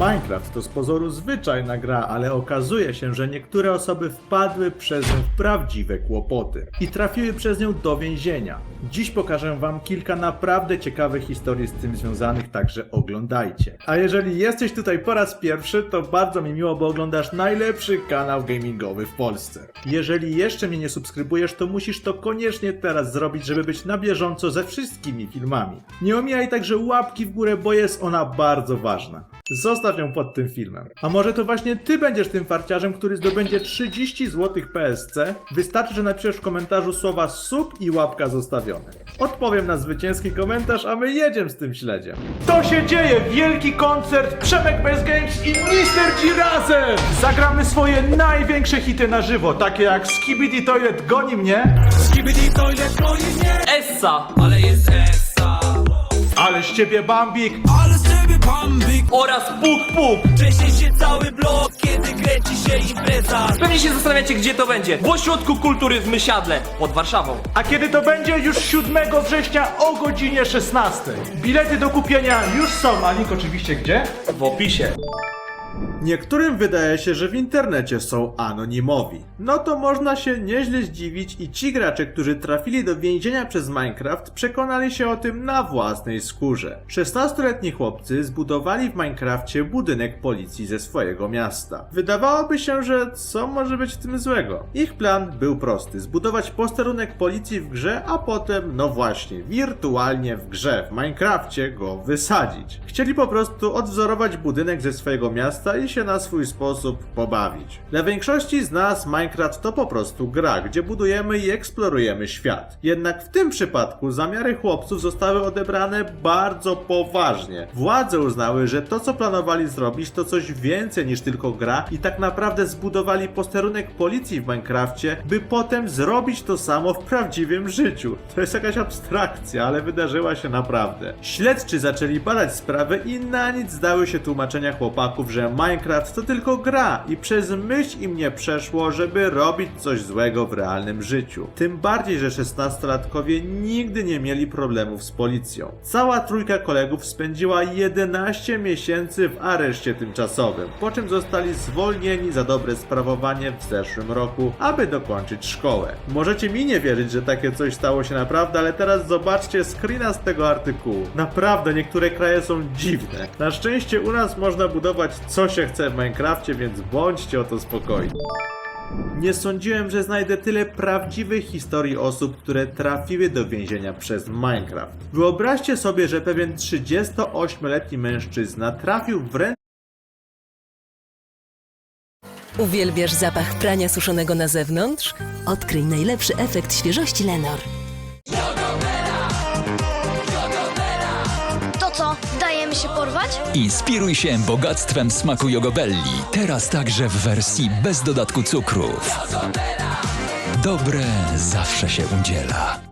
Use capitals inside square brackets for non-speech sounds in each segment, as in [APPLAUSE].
Minecraft to z pozoru zwyczajna gra, ale okazuje się, że niektóre osoby wpadły przez nią w prawdziwe kłopoty i trafiły przez nią do więzienia. Dziś pokażę wam kilka naprawdę ciekawych historii z tym związanych, także oglądajcie. A jeżeli jesteś tutaj po raz pierwszy, to bardzo mi miło, bo oglądasz najlepszy kanał gamingowy w Polsce. Jeżeli jeszcze mnie nie subskrybujesz, to musisz to koniecznie teraz zrobić, żeby być na bieżąco ze wszystkimi filmami. Nie omijaj także łapki w górę, bo jest ona bardzo ważna. Zostaw ją pod tym filmem. A może to właśnie ty będziesz tym farciarzem, który zdobędzie 30 zł PSC? Wystarczy, że napiszesz w komentarzu słowa sub i łapka zostawione. Odpowiem na zwycięski komentarz, a my jedziemy z tym śledziem. To się dzieje! Wielki koncert Przemek Best Games i Mr. G razem! Zagramy swoje największe hity na żywo, takie jak Skibidi Toilet Goni Mnie, Skibidi toilet goni mnie Essa Ale jest essa Ale z ciebie Bambik, Ale z ciebie bambik oraz Puk Puk. Trzęsie się cały blok Kiedy kręci się impreza Pewnie się zastanawiacie, gdzie to będzie. W ośrodku kultury w Mysiadle, pod Warszawą. A kiedy to będzie? Już 7 września o godzinie 16. Bilety do kupienia już są, a link oczywiście gdzie? W opisie. Niektórym wydaje się, że w internecie są anonimowi. No to można się nieźle zdziwić i ci gracze, którzy trafili do więzienia przez Minecraft, przekonali się o tym na własnej skórze. 16-letni chłopcy zbudowali w Minecrafcie budynek policji ze swojego miasta. Wydawałoby się, że co może być w tym złego? Ich plan był prosty: zbudować posterunek policji w grze, a potem, no właśnie, wirtualnie w grze, w Minecrafcie go wysadzić. Chcieli po prostu odwzorować budynek ze swojego miasta i się na swój sposób pobawić. Dla większości z nas Minecraft to po prostu gra, gdzie budujemy i eksplorujemy świat. Jednak w tym przypadku zamiary chłopców zostały odebrane bardzo poważnie. Władze uznały, że to co planowali zrobić to coś więcej niż tylko gra i tak naprawdę zbudowali posterunek policji w Minecrafcie, by potem zrobić to samo w prawdziwym życiu. To jest jakaś abstrakcja, ale wydarzyła się naprawdę. Śledczy zaczęli badać sprawę i na nic zdały się tłumaczenia chłopaków, że Minecraft to tylko gra i przez myśl im nie przeszło, żeby robić coś złego w realnym życiu. Tym bardziej, że 16-latkowie nigdy nie mieli problemów z policją. Cała trójka kolegów spędziła 11 miesięcy w areszcie tymczasowym, po czym zostali zwolnieni za dobre sprawowanie w zeszłym roku, aby dokończyć szkołę. Możecie mi nie wierzyć, że takie coś stało się naprawdę, ale teraz zobaczcie screena z tego artykułu. Naprawdę niektóre kraje są dziwne. Na szczęście u nas można budować co się chce w Minecrafcie, więc bądźcie o to spokojni. Nie sądziłem, że znajdę tyle prawdziwych historii osób, które trafiły do więzienia przez Minecraft. Wyobraźcie sobie, że pewien 38-letni mężczyzna trafił w ręce Uwielbiasz zapach prania suszonego na zewnątrz? Odkryj najlepszy efekt świeżości Lenor. Się porwać? Inspiruj się bogactwem smaku Jogobelli. Teraz także w wersji bez dodatku cukrów. Dobre zawsze się udziela.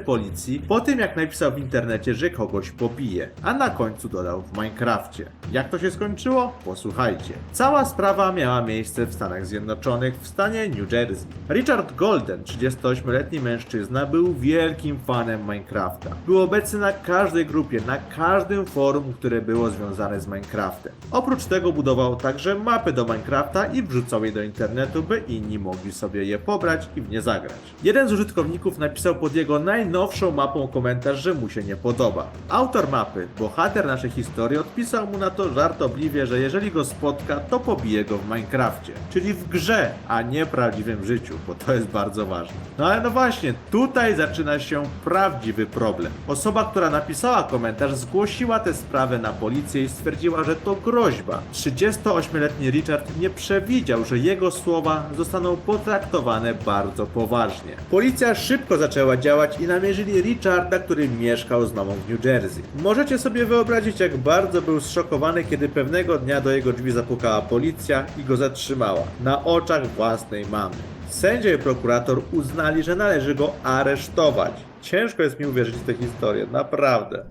Policji po tym jak napisał w internecie, że kogoś pobije, a na końcu dodał w Minecrafcie. Jak to się skończyło? Posłuchajcie. Cała sprawa miała miejsce w Stanach Zjednoczonych w stanie New Jersey. Richard Golden, 38-letni mężczyzna, był wielkim fanem Minecrafta. Był obecny na każdej grupie, na każdym forum, które było związane z Minecraftem. Oprócz tego budował także mapy do Minecrafta i wrzucał je do internetu, by inni mogli sobie je pobrać i w nie zagrać. Jeden z użytkowników napisał pod jego najnowszą mapą komentarz, że mu się nie podoba. Autor mapy, bohater naszej historii, odpisał mu na to żartobliwie, że jeżeli go spotka, to pobije go w Minecrafcie. Czyli w grze, a nie prawdziwym życiu, bo to jest bardzo ważne. No ale no właśnie, tutaj zaczyna się prawdziwy problem. Osoba, która napisała komentarz, zgłosiła tę sprawę na policję i stwierdziła, że to groźba. 38-letni Richard nie przewidział, że jego słowa zostaną potraktowane bardzo poważnie. Policja szybko zaczęła działać i namierzyli Richarda, który mieszkał z mamą w New Jersey. Możecie sobie wyobrazić, jak bardzo był zszokowany, kiedy pewnego dnia do jego drzwi zapukała policja i go zatrzymała na oczach własnej mamy. Sędzia i prokurator uznali, że należy go aresztować. Ciężko jest mi uwierzyć w tę historię, naprawdę.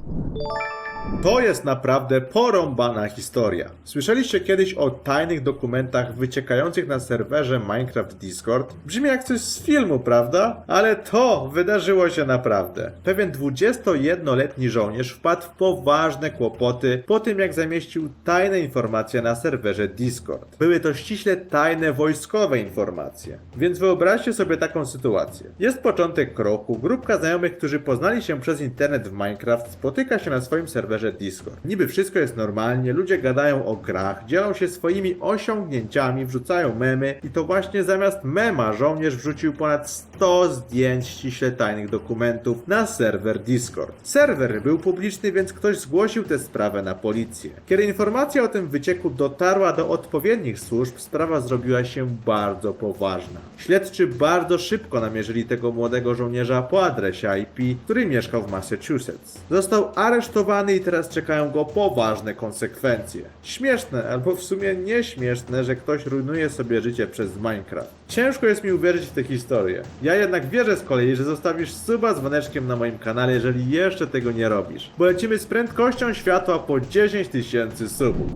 To jest naprawdę porąbana historia. Słyszeliście kiedyś o tajnych dokumentach wyciekających na serwerze Minecraft Discord? Brzmi jak coś z filmu, prawda? Ale to wydarzyło się naprawdę. Pewien 21-letni żołnierz wpadł w poważne kłopoty po tym, jak zamieścił tajne informacje na serwerze Discord. Były to ściśle tajne wojskowe informacje. Więc wyobraźcie sobie taką sytuację. Jest początek roku, grupka znajomych, którzy poznali się przez internet w Minecraft, spotyka się na swoim serwerze Discord. Niby wszystko jest normalnie, ludzie gadają o grach, dzielą się swoimi osiągnięciami, wrzucają memy i to właśnie zamiast mema żołnierz wrzucił ponad 100 zdjęć ściśle tajnych dokumentów na serwer Discord. Serwer był publiczny, więc ktoś zgłosił tę sprawę na policję. Kiedy informacja o tym wycieku dotarła do odpowiednich służb, sprawa zrobiła się bardzo poważna. Śledczy bardzo szybko namierzyli tego młodego żołnierza po adresie IP, który mieszkał w Massachusetts. Został aresztowany i teraz czekają go poważne konsekwencje. Śmieszne, albo w sumie nieśmieszne, że ktoś rujnuje sobie życie przez Minecraft. Ciężko jest mi uwierzyć w tę historię. Ja jednak wierzę z kolei, że zostawisz suba z dzwoneczkiem na moim kanale, jeżeli jeszcze tego nie robisz. Bo lecimy z prędkością światła po 10 tysięcy subów.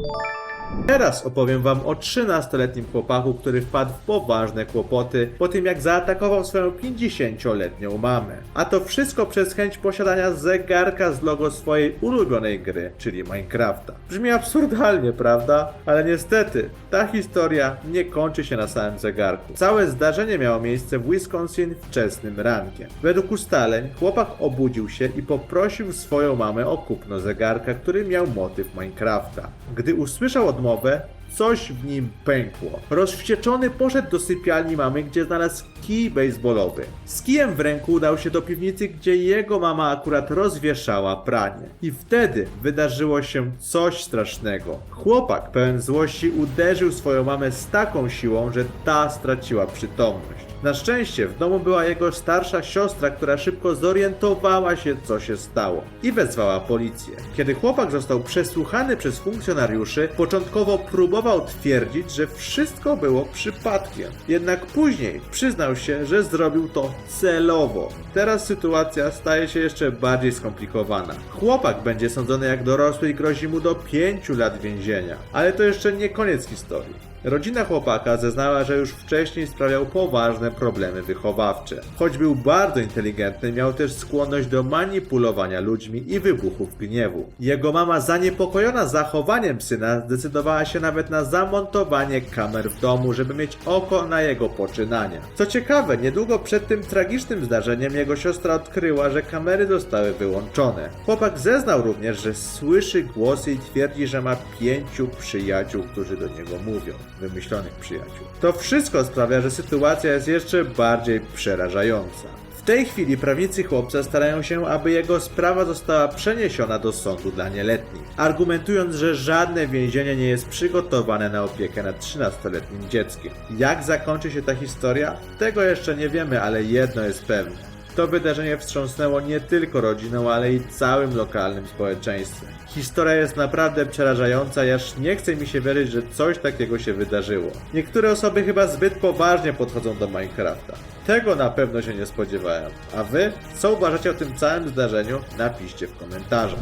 Teraz opowiem wam o 13-letnim chłopaku, który wpadł w poważne kłopoty po tym jak zaatakował swoją 50-letnią mamę. A to wszystko przez chęć posiadania zegarka z logo swojej ulubionej gry, czyli Minecrafta. Brzmi absurdalnie, prawda? Ale niestety, ta historia nie kończy się na samym zegarku. Całe zdarzenie miało miejsce w Wisconsin wczesnym rankiem. Według ustaleń chłopak obudził się i poprosił swoją mamę o kupno zegarka, który miał motyw Minecrafta. Gdy usłyszał odmowę, coś w nim pękło. Rozwścieczony poszedł do sypialni mamy, gdzie znalazł kij baseballowy. Z kijem w ręku udał się do piwnicy, gdzie jego mama akurat rozwieszała pranie. I wtedy wydarzyło się coś strasznego. Chłopak pełen złości uderzył swoją mamę z taką siłą, że ta straciła przytomność. Na szczęście w domu była jego starsza siostra, która szybko zorientowała się, co się stało i wezwała policję. Kiedy chłopak został przesłuchany przez funkcjonariuszy, początkowo próbował twierdzić, że wszystko było przypadkiem. Jednak później przyznał się, że zrobił to celowo. Teraz sytuacja staje się jeszcze bardziej skomplikowana. Chłopak będzie sądzony jak dorosły i grozi mu do 5 lat więzienia. Ale to jeszcze nie koniec historii. Rodzina chłopaka zeznała, że już wcześniej sprawiał poważne problemy wychowawcze. Choć był bardzo inteligentny, miał też skłonność do manipulowania ludźmi i wybuchów gniewu. Jego mama, zaniepokojona zachowaniem syna, zdecydowała się nawet na zamontowanie kamer w domu, żeby mieć oko na jego poczynania. Co ciekawe, niedługo przed tym tragicznym zdarzeniem jego siostra odkryła, że kamery zostały wyłączone. Chłopak zeznał również, że słyszy głosy i twierdzi, że ma pięciu przyjaciół, którzy do niego mówią wymyślonych przyjaciół. To wszystko sprawia, że sytuacja jest jeszcze bardziej przerażająca. W tej chwili prawnicy chłopca starają się, aby jego sprawa została przeniesiona do sądu dla nieletnich, argumentując, że żadne więzienie nie jest przygotowane na opiekę nad 13-letnim dzieckiem. Jak zakończy się ta historia? Tego jeszcze nie wiemy, ale jedno jest pewne. To wydarzenie wstrząsnęło nie tylko rodziną, ale i całym lokalnym społeczeństwem. Historia jest naprawdę przerażająca aż nie chce mi się wierzyć, że coś takiego się wydarzyło. Niektóre osoby chyba zbyt poważnie podchodzą do Minecrafta. Tego na pewno się nie spodziewałem. A wy? Co uważacie o tym całym zdarzeniu? Napiszcie w komentarzach.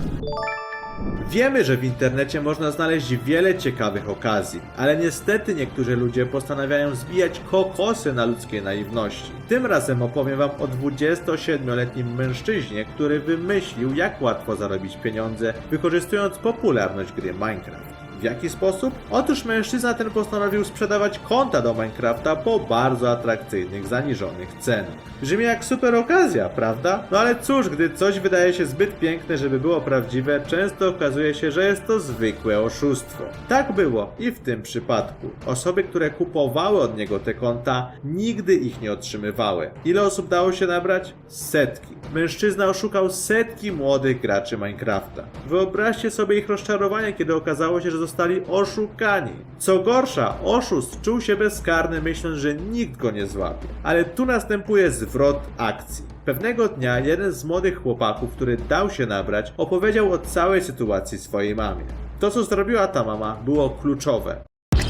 Wiemy, że w internecie można znaleźć wiele ciekawych okazji, ale niestety niektórzy ludzie postanawiają zbijać kokosy na ludzkiej naiwności. Tym razem opowiem wam o 27-letnim mężczyźnie, który wymyślił jak łatwo zarobić pieniądze, wykorzystując popularność gry Minecraft. W jaki sposób? Otóż mężczyzna ten postanowił sprzedawać konta do Minecrafta po bardzo atrakcyjnych, zaniżonych cenach. Brzmi jak super okazja, prawda? No ale cóż, gdy coś wydaje się zbyt piękne, żeby było prawdziwe, często okazuje się, że jest to zwykłe oszustwo. Tak było i w tym przypadku. Osoby, które kupowały od niego te konta, nigdy ich nie otrzymywały. Ile osób dało się nabrać? Setki. Mężczyzna oszukał setki młodych graczy Minecrafta. Wyobraźcie sobie ich rozczarowanie, kiedy okazało się, że zostali oszukani. Co gorsza, oszust czuł się bezkarny, myśląc, że nikt go nie złapie. Ale tu następuje zwrot akcji. Pewnego dnia jeden z młodych chłopaków, który dał się nabrać, opowiedział o całej sytuacji swojej mamie. To, co zrobiła ta mama, było kluczowe.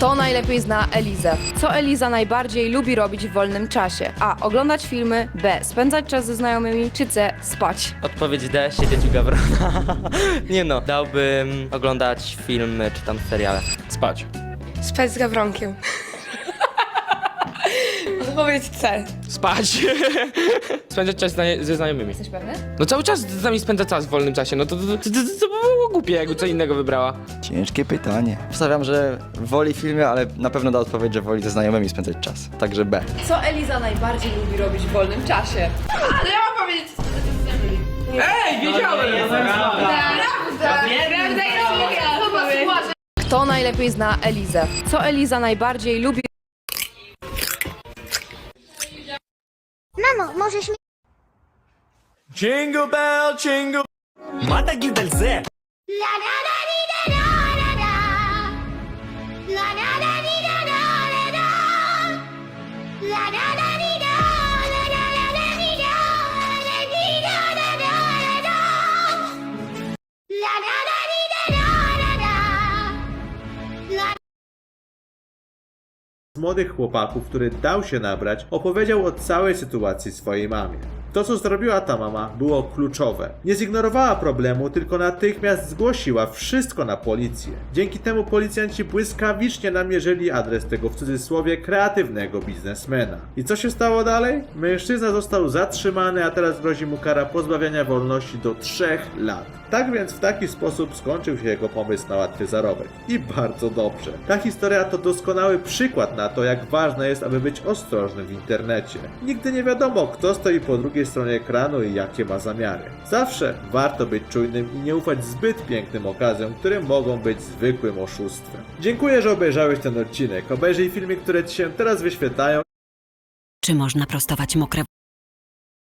Kto najlepiej zna Elizę? Co Eliza najbardziej lubi robić w wolnym czasie? A. Oglądać filmy. B. Spędzać czas ze znajomymi. Czy C. Spać. Odpowiedź D, siedzieć u Gawrona. [LAUGHS] Nie no, dałbym oglądać filmy czy tam seriale. Spać. Spać z Gawronkiem. Odpowiedź C. Spać. Spędzać czas zna- ze znajomymi. Jesteś pewny? No cały czas z nami spędza czas w wolnym czasie, no to, to, to, to, to by było głupie, jakby co innego wybrała. Ciężkie pytanie. Wstawiam, że woli filmy, ale na pewno da odpowiedź, że woli ze znajomymi spędzać czas. Także B. Co Eliza najbardziej lubi robić w wolnym czasie? Ale ja mam powiedzieć, co Ej, wiedziałem! Prawda, ja Kto najlepiej zna Elizę? Co Eliza najbardziej lubi Mamo, możesz mi... Jingle bell, jingle Ma taki del Z La la la młodych chłopaków, który dał się nabrać, opowiedział o całej sytuacji swojej mamie. To, co zrobiła ta mama, było kluczowe. Nie zignorowała problemu, tylko natychmiast zgłosiła wszystko na policję. Dzięki temu policjanci błyskawicznie namierzyli adres tego w cudzysłowie kreatywnego biznesmena. I co się stało dalej? Mężczyzna został zatrzymany, a teraz grozi mu kara pozbawiania wolności do 3 lat. Tak więc w taki sposób skończył się jego pomysł na łatwy zarobek. I bardzo dobrze. Ta historia to doskonały przykład na to, jak ważne jest, aby być ostrożnym w internecie. Nigdy nie wiadomo, kto stoi po drugiej stronie ekranu i jakie ma zamiary. Zawsze warto być czujnym i nie ufać zbyt pięknym okazjom, które mogą być zwykłym oszustwem. Dziękuję, że obejrzałeś ten odcinek. Obejrzyj filmy, które Ci się teraz wyświetlają Czy można prostować mokre